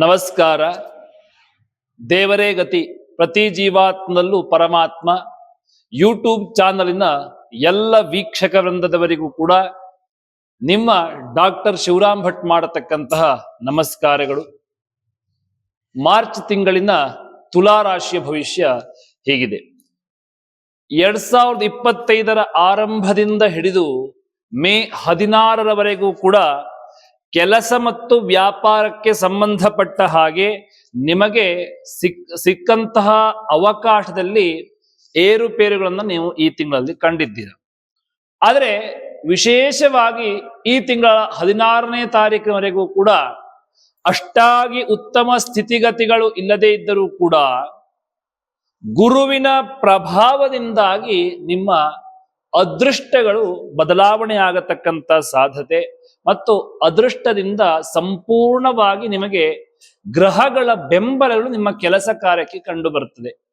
ನಮಸ್ಕಾರ. ದೇವರೇ ಗತಿ, ಪ್ರತಿ ಜೀವಾತ್ಮನಲ್ಲೂ ಪರಮಾತ್ಮ. ಯೂಟ್ಯೂಬ್ ಚಾನಲಿನ ಎಲ್ಲ ವೀಕ್ಷಕ ವೃಂದದವರಿಗೂ ಕೂಡ ನಿಮ್ಮ ಡಾಕ್ಟರ್ ಶಿವರಾಮ್ ಭಟ್ ಮಾಡತಕ್ಕಂತಹ ನಮಸ್ಕಾರಗಳು. ಮಾರ್ಚ್ ತಿಂಗಳಿನ ತುಲಾ ರಾಶಿಯ ಭವಿಷ್ಯ ಹೀಗಿದೆ. ಎರಡ್ ಸಾವಿರದ ಇಪ್ಪತ್ತೈದರ ಆರಂಭದಿಂದ ಹಿಡಿದು ಮೇ ಹದಿನಾರರವರೆಗೂ ಕೂಡ ಕೆಲಸ ಮತ್ತು ವ್ಯಾಪಾರಕ್ಕೆ ಸಂಬಂಧಪಟ್ಟ ಹಾಗೆ ನಿಮಗೆ ಸಿಕ್, ಸಿಕ್ಕಂತಹ ಅವಕಾಶದಲ್ಲಿ ಏರುಪೇರುಗಳನ್ನು ನೀವು ಈ ತಿಂಗಳಲ್ಲಿ ಕಂಡಿದ್ದೀರ. ಆದರೆ ವಿಶೇಷವಾಗಿ ಈ ತಿಂಗಳ ಹದಿನಾರನೇ ತಾರೀಕಿನವರೆಗೂ ಕೂಡ ಅಷ್ಟಾಗಿ ಉತ್ತಮ ಸ್ಥಿತಿಗತಿಗಳು ಇಲ್ಲದೇ ಇದ್ದರೂ ಕೂಡ ಗುರುವಿನ ಪ್ರಭಾವದಿಂದಾಗಿ ನಿಮ್ಮ ಅದೃಷ್ಟಗಳು ಬದಲಾವಣೆ ಆಗತಕ್ಕಂಥ ಸಾಧ್ಯತೆ ಮತ್ತು ಅದೃಷ್ಟದಿಂದ ಸಂಪೂರ್ಣವಾಗಿ ನಿಮಗೆ ಗ್ರಹಗಳ ಬೆಂಬಲಗಳು ನಿಮ್ಮ ಕೆಲಸ ಕಾರ್ಯಕ್ಕೆ ಕಂಡು ಬರುತ್ತದೆ.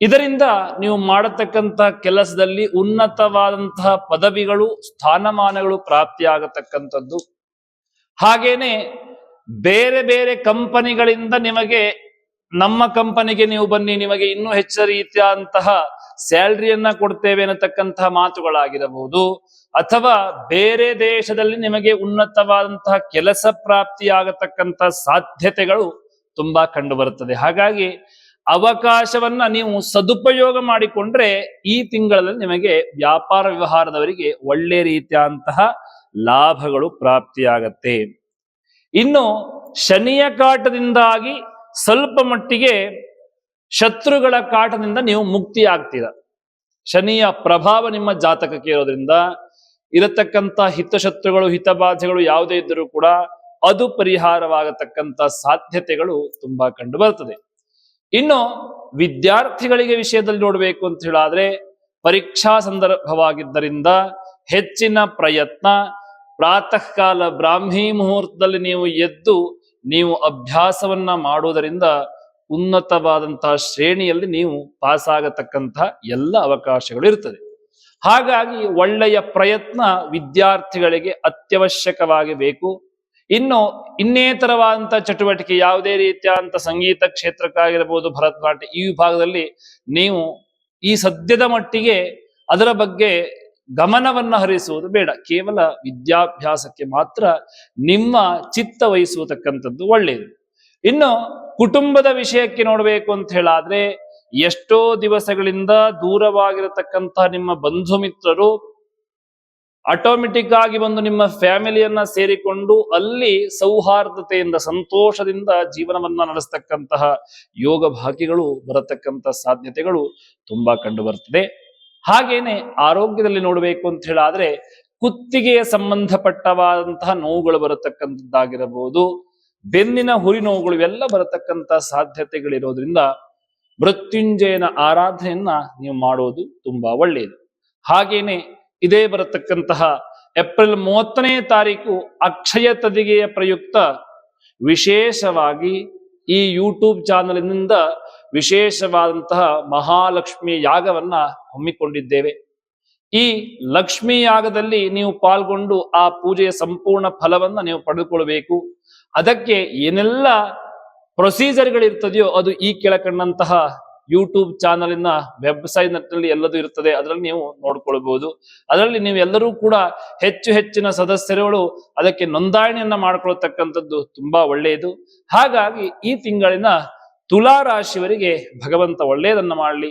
ಇದರಿಂದ ನೀವು ಮಾಡತಕ್ಕಂತಹ ಕೆಲಸದಲ್ಲಿ ಉನ್ನತವಾದಂತಹ ಪದವಿಗಳು, ಸ್ಥಾನಮಾನಗಳು ಪ್ರಾಪ್ತಿಯಾಗತಕ್ಕಂಥದ್ದು. ಹಾಗೇನೆ ಬೇರೆ ಬೇರೆ ಕಂಪನಿಗಳಿಂದ ನಿಮಗೆ, ನಮ್ಮ ಕಂಪನಿಗೆ ನೀವು ಬನ್ನಿ, ನಿಮಗೆ ಇನ್ನೂ ಹೆಚ್ಚು ರೀತಿಯಾದಂತಹ ಸ್ಯಾಲ್ರಿಯನ್ನ ಕೊಡ್ತೇವೆ ಅನ್ನತಕ್ಕಂತಹ ಮಾತುಗಳಾಗಿರಬಹುದು. ಅಥವಾ ಬೇರೆ ದೇಶದಲ್ಲಿ ನಿಮಗೆ ಉನ್ನತವಾದಂತಹ ಕೆಲಸ ಪ್ರಾಪ್ತಿಯಾಗತಕ್ಕಂತಹ ಸಾಧ್ಯತೆಗಳು ತುಂಬಾ ಕಂಡು ಬರುತ್ತದೆ ಹಾಗಾಗಿ ಅವಕಾಶವನ್ನ ನೀವು ಸದುಪಯೋಗ ಮಾಡಿಕೊಂಡ್ರೆ ಈ ತಿಂಗಳಲ್ಲಿ ನಿಮಗೆ ವ್ಯಾಪಾರ ವ್ಯವಹಾರದವರಿಗೆ ಒಳ್ಳೆ ರೀತಿಯಾದಂತಹ ಲಾಭಗಳು ಪ್ರಾಪ್ತಿಯಾಗತ್ತೆ. ಇನ್ನು ಶನಿಯ ಕಾಟದಿಂದಾಗಿ ಸ್ವಲ್ಪ ಮಟ್ಟಿಗೆ ಶತ್ರುಗಳ ಕಾಟದಿಂದ ನೀವು ಮುಕ್ತಿ ಆಗ್ತೀರ ಶನಿಯ ಪ್ರಭಾವ ನಿಮ್ಮ ಜಾತಕಕ್ಕೆ ಇರೋದ್ರಿಂದ ಇರತಕ್ಕಂತ ಹಿತಶತ್ರುಗಳು, ಹಿತಬಾಧೆಗಳು ಯಾವುದೇ ಇದ್ದರೂ ಕೂಡ ಅದು ಪರಿಹಾರವಾಗತಕ್ಕಂತ ಸಾಧ್ಯತೆಗಳು ತುಂಬಾ ಕಂಡು ಬರ್ತದೆ ಇನ್ನು ವಿದ್ಯಾರ್ಥಿಗಳಿಗೆ ವಿಷಯದಲ್ಲಿ ನೋಡಬೇಕು ಅಂತ ಹೇಳಾದ್ರೆ ಪರೀಕ್ಷಾ ಸಂದರ್ಭವಾಗಿದ್ದರಿಂದ ಹೆಚ್ಚಿನ ಪ್ರಯತ್ನ ಪ್ರಾತಃ ಕಾಲ ಬ್ರಾಹ್ಮಿ ಮುಹೂರ್ತದಲ್ಲಿ ನೀವು ಎದ್ದು ನೀವು ಅಭ್ಯಾಸವನ್ನ ಮಾಡುವುದರಿಂದ ಉನ್ನತವಾದಂತಹ ಶ್ರೇಣಿಯಲ್ಲಿ ನೀವು ಪಾಸ್ ಆಗತಕ್ಕಂತಹ ಎಲ್ಲ ಅವಕಾಶಗಳು ಇರ್ತದೆ. ಹಾಗಾಗಿ ಒಳ್ಳೆಯ ಪ್ರಯತ್ನ ವಿದ್ಯಾರ್ಥಿಗಳಿಗೆ ಅತ್ಯವಶ್ಯಕವಾಗಿ ಬೇಕು. ಇನ್ನು ಇನ್ನೇತರವಾದಂತ ಚಟುವಟಿಕೆ ಯಾವುದೇ ರೀತಿಯಾದಂಥ ಸಂಗೀತ ಕ್ಷೇತ್ರಕ್ಕಾಗಿರಬಹುದು ಭರತನಾಟ್ಯ ಈ ವಿಭಾಗದಲ್ಲಿ ನೀವು ಈ ಸದ್ಯದ ಮಟ್ಟಿಗೆ ಅದರ ಬಗ್ಗೆ ಗಮನವನ್ನ ಹರಿಸುವುದು ಬೇಡ. ಕೇವಲ ವಿದ್ಯಾಭ್ಯಾಸಕ್ಕೆ ಮಾತ್ರ ನಿಮ್ಮ ಚಿತ್ತ ವಹಿಸುವುದಕ್ಕಂಥದ್ದು ಒಳ್ಳೆಯದು ಇನ್ನು ಕುಟುಂಬದ ವಿಷಯಕ್ಕೆ ನೋಡಬೇಕು ಅಂತ ಹೇಳಾದ್ರೆ ಎಷ್ಟೋ ದಿವಸಗಳಿಂದ ದೂರವಾಗಿರತಕ್ಕಂತಹ ನಿಮ್ಮ ಬಂಧು ಮಿತ್ರರು ಆಟೋಮೆಟಿಕ್ ಆಗಿ ಬಂದು ನಿಮ್ಮ ಫ್ಯಾಮಿಲಿಯನ್ನ ಸೇರಿಕೊಂಡು ಅಲ್ಲಿ ಸೌಹಾರ್ದತೆಯಿಂದ, ಸಂತೋಷದಿಂದ ಜೀವನವನ್ನ ನಡೆಸ್ತಕ್ಕಂತಹ ಯೋಗ ಭಾಗ್ಯಗಳು ಬರತಕ್ಕಂತಹ ಸಾಧ್ಯತೆಗಳು ತುಂಬಾ ಕಂಡು ಬರ್ತದೆ ಹಾಗೇನೆ ಆರೋಗ್ಯದಲ್ಲಿ ನೋಡಬೇಕು ಅಂತ ಹೇಳಾದ್ರೆ ಕುತ್ತಿಗೆಯ ಸಂಬಂಧಪಟ್ಟವಾದಂತಹ ನೋವುಗಳು ಬರತಕ್ಕಂಥದ್ದಾಗಿರಬಹುದು. ಬೆನ್ನಿನ ಹುರಿ ನೋವುಗಳು ಇವೆಲ್ಲ ಬರತಕ್ಕಂತಹ ಸಾಧ್ಯತೆಗಳಿರೋದ್ರಿಂದ ಮೃತ್ಯುಂಜಯನ ಆರಾಧನೆಯನ್ನ ನೀವು ಮಾಡೋದು ತುಂಬಾ ಒಳ್ಳೆಯದು ಹಾಗೇನೆ ಇದೇ ಬರತಕ್ಕಂತಹ ಏಪ್ರಿಲ್ ಮೂವತ್ತನೇ ತಾರೀಕು ಅಕ್ಷಯ ತದಿಗೆಯ ಪ್ರಯುಕ್ತ ವಿಶೇಷವಾಗಿ ಈ ಯೂಟ್ಯೂಬ್ ಚಾನಲಿನಿಂದ ವಿಶೇಷವಾದಂತಹ ಮಹಾಲಕ್ಷ್ಮಿ ಯಾಗವನ್ನ ಹಮ್ಮಿಕೊಂಡಿದ್ದೇವೆ. ಈ ಲಕ್ಷ್ಮಿ ಯಾಗದಲ್ಲಿ ನೀವು ಪಾಲ್ಗೊಂಡು ಆ ಪೂಜೆಯ ಸಂಪೂರ್ಣ ಫಲವನ್ನ ನೀವು ಪಡೆದುಕೊಳ್ಬೇಕು ಅದಕ್ಕೆ ಏನೆಲ್ಲ ಪ್ರೊಸೀಜರ್ಗಳಿರ್ತದೆಯೋ ಅದು ಈ ಕೆಳಕಂಡಂತಹ ಯೂಟ್ಯೂಬ್ ಚಾನಲಿನ ವೆಬ್ಸೈಟ್ನಲ್ಲಿ ಎಲ್ಲದೂ ಇರುತ್ತದೆ ಅದರಲ್ಲಿ ನೀವು ನೋಡ್ಕೊಳ್ಬಹುದು ಅದರಲ್ಲಿ ನೀವು ಎಲ್ಲರೂ ಕೂಡ ಹೆಚ್ಚು ಹೆಚ್ಚಿನ ಸದಸ್ಯರುಗಳು ಅದಕ್ಕೆ ನೋಂದಣಿಯನ್ನ ಮಾಡ್ಕೊಳ್ತಕ್ಕಂಥದ್ದು ತುಂಬಾ ಒಳ್ಳೆಯದು. ಹಾಗಾಗಿ ಈ ತಿಂಗಳಿನ ತುಲಾ ರಾಶಿಯವರಿಗೆ ಭಗವಂತ ಒಳ್ಳೆಯದನ್ನ ಮಾಡಲಿ.